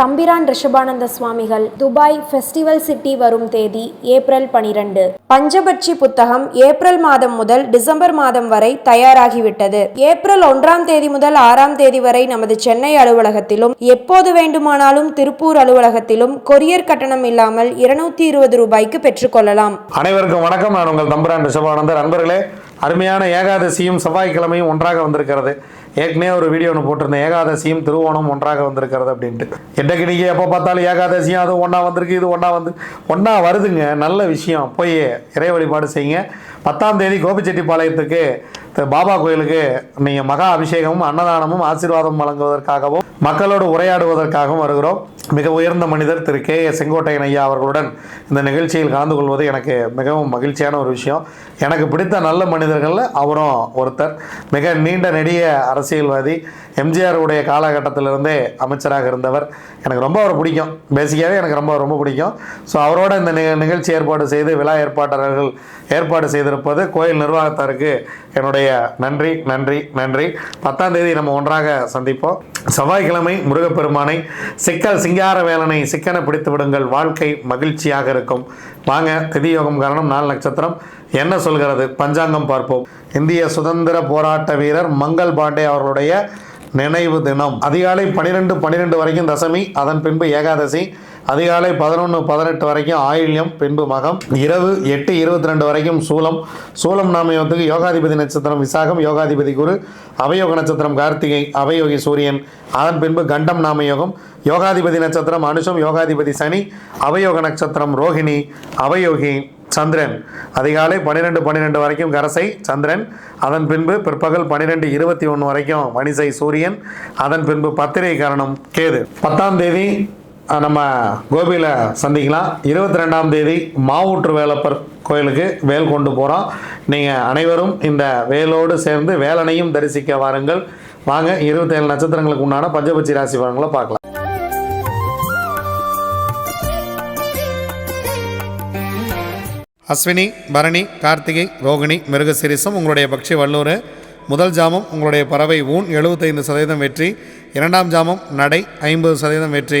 தம்பிரான் ரிஷபானந்த சுவாமிகள் Dubai festival city வரும் தேதி ஏப்ரல் பனிரெண்டு. பஞ்சபட்சி புத்தகம் ஏப்ரல் மாதம் முதல் டிசம்பர் மாதம் வரை தயாராகிவிட்டது. ஏப்ரல் ஒன்றாம் தேதி முதல் ஆறாம் தேதி வரை நமது சென்னை அலுவலகத்திலும் எப்போது வேண்டுமானாலும் திருப்பூர் அலுவலகத்திலும் கொரியர் கட்டணம் இல்லாமல் இருநூத்தி இருபது ரூபாய்க்கு பெற்றுக்கொள்ளலாம் அனைவருக்கும் வணக்கம். நான் உங்கள் தம்பிரான் ரிஷபானந்தர். நண்பர்களே அருமையான ஏகாதசியும் செவ்வாய்க்கிழமையும் ஒன்றாக வந்திருக்கிறது. ஏற்கனவே ஒரு வீடியோ ஒன்று போட்டிருந்தேன். ஏகாதசியும் திருவோணம் ஒன்றாக வந்திருக்கிறது அப்படின்ட்டு. என்னைக்கு எப்போ பார்த்தாலும் ஏகாதசியும் அது ஒன்றா வந்திருக்கு இது ஒன்றா வந்து ஒன்றா வருதுங்க. நல்ல விஷயம். போய் இறை வழிபாடு செய்யுங்க. பத்தாம் தேதி கோபிச்செட்டிப்பாளையத்துக்கு பாபா கோயிலுக்கு நீங்கள் மகா அபிஷேகமும் அன்னதானமும் ஆசீர்வாதம் வழங்குவதற்காகவும் மக்களோடு உரையாடுவதற்காகவும் வருகிறோம். மிக உயர்ந்த மனிதர் திரு கே ஏ செங்கோட்டையன் ஐயா அவர்களுடன் இந்த நிகழ்ச்சியில் கலந்து கொள்வது எனக்கு மிகவும் மகிழ்ச்சியான ஒரு விஷயம். எனக்கு பிடித்த நல்ல மனிதர்களில் அவரும் ஒருத்தர். மிக நீண்ட நெடிய அரசியல்வாதி எம்ஜிஆர் உடைய காலகட்டத்திலிருந்தே அமைச்சராக இருந்தவர். எனக்கு ரொம்ப அவர் பிடிக்கும். பேசிக்காகவே எனக்கு ரொம்ப ரொம்ப பிடிக்கும். ஸோ அவரோட இந்த நிகழ்ச்சி ஏற்பாடு செய்து விழா ஏற்பாட்டாளர்கள் ஏற்பாடு செய்திருப்பது கோயில் நிர்வாகத்தாருக்கு என்னுடைய நன்றி நன்றி நன்றி. பத்தாம் தேதி நம்ம ஒன்றாக சந்திப்போம். செவ்வாய்க்கிழமை முருகப்பெருமானை சிக்கல் சிங்கார வேலனை சிக்கன பிடித்து விடுங்கள். வாழ்க்கை மகிழ்ச்சியாக இருக்கும். வாங்க திதியோகம் காரணம் நாலு நட்சத்திரம். என்ன சொல்கிறது? பஞ்சாங்கம் பார்ப்போம். இந்திய சுதந்திர போராட்ட வீரர் மங்கள் பாண்டே அவர்களுடைய நினைவு தினம். அதிகாலை பன்னிரெண்டு பன்னிரெண்டு வரைக்கும் தசமி அதன் பின்பு ஏகாதசி அதிகாலை பதினொன்று பதினெட்டு வரைக்கும் ஆயில்யம் பின்பு மகம். இரவு எட்டு இருபத்தி ரெண்டு வரைக்கும் சூலம். சூலம் நாமயத்துக்கு யோகாதிபதி நட்சத்திரம் விசாகம் யோகாதிபதி குரு அவயோக நட்சத்திரம் கார்த்திகை அவயோகி சூரியன். அதன் பின்பு கண்டம் நாமயோகம் யோகாதிபதி நட்சத்திரம் அனுஷம் யோகாதிபதி சனி அவயோக நட்சத்திரம் ரோஹிணி அவயோகி சந்திரன். அதிகாலை பன்னிரெண்டு பன்னிரெண்டு வரைக்கும் கரசை சந்திரன். அதன் பின்பு பிற்பகல் பன்னிரெண்டு இருபத்தி ஒன்று வரைக்கும் வணிசை சூரியன். அதன் பின்பு பத்திரை கரணம் கேது. பத்தாம் தேதி நம்ம கோபியில் சந்திக்கலாம். இருபத்தி ரெண்டாம் தேதி மாவூற்று வேலப்பர் கோயிலுக்கு வேல் கொண்டு போகிறோம் நீங்கள் அனைவரும் இந்த வேலோடு சேர்ந்து வேலனையும் தரிசிக்க வாருங்கள். வாங்க இருபத்தேழு நட்சத்திரங்களுக்கு உண்டான பஞ்சபட்சி ராசி பலன்களை பார்க்கலாம். அஸ்வினி பரணி கார்த்திகை ரோகிணி மிருகசிரிசம் உங்களுடைய பக்ஷி வல்லூர். முதல் ஜாமம் உங்களுடைய பறவை ஊன் எழுபத்தைந்து சதவீதம் வெற்றி. இரண்டாம் ஜாமம் நடை ஐம்பது சதவீதம் வெற்றி.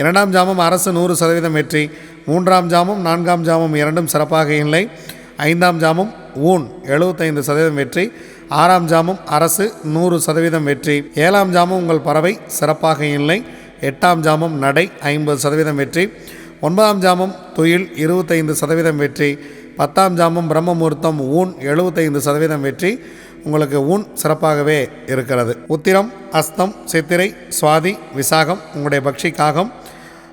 இரண்டாம் ஜாமம் அரசு நூறு சதவீதம் வெற்றி. மூன்றாம் ஜாமம் நான்காம் ஜாமம் இரண்டும் சிறப்பாக இல்லை. ஐந்தாம் ஜாமம் ஊன் எழுபத்தைந்து சதவீதம் வெற்றி. ஆறாம் ஜாமம் அரசு நூறு சதவீதம் வெற்றி. ஏழாம் ஜாமம் உங்கள் பறவை சிறப்பாக இல்லை. எட்டாம் ஜாமம் நடை ஐம்பது சதவீதம் வெற்றி. ஒன்பதாம் ஜாமம் துயில் இருபத்தைந்து சதவீதம் வெற்றி. பத்தாம் ஜாமம் பிரம்மமுகூர்த்தம் ஊன் எழுபத்தைந்து சதவீதம் வெற்றி. உங்களுக்கு ஊன் சிறப்பாகவே இருக்கிறது. உத்திரம் அஸ்தம் சித்திரை சுவாதி விசாகம் உங்களுடைய பக்ஷி காகம்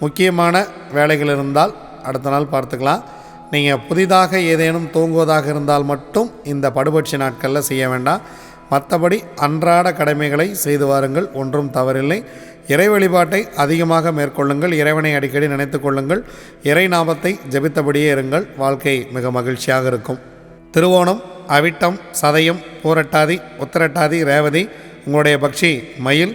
முக்கியமான வேலைகள் இருந்தால் அடுத்த நாள் பார்த்துக்கலாம். நீங்கள் புதிதாக ஏதேனும் தூங்குவதாக இருந்தால் மட்டும் இந்த படுபட்சி நாட்களில் செய்ய வேண்டாம். மற்றபடி அன்றாட கடமைகளை செய்து வாருங்கள் ஒன்றும் தவறில்லை. இறை வழிபாட்டை அதிகமாக மேற்கொள்ளுங்கள் இறைவனை அடிக்கடி நினைத்து கொள்ளுங்கள். இறை நாமத்தை ஜெபித்தபடியே இருங்கள் வாழ்க்கை மிக மகிழ்ச்சியாக இருக்கும். திருவோணம் அவிட்டம் சதயம் பூரட்டாதி உத்திரட்டாதி ரேவதி உங்களுடைய பக்ஷி மயில்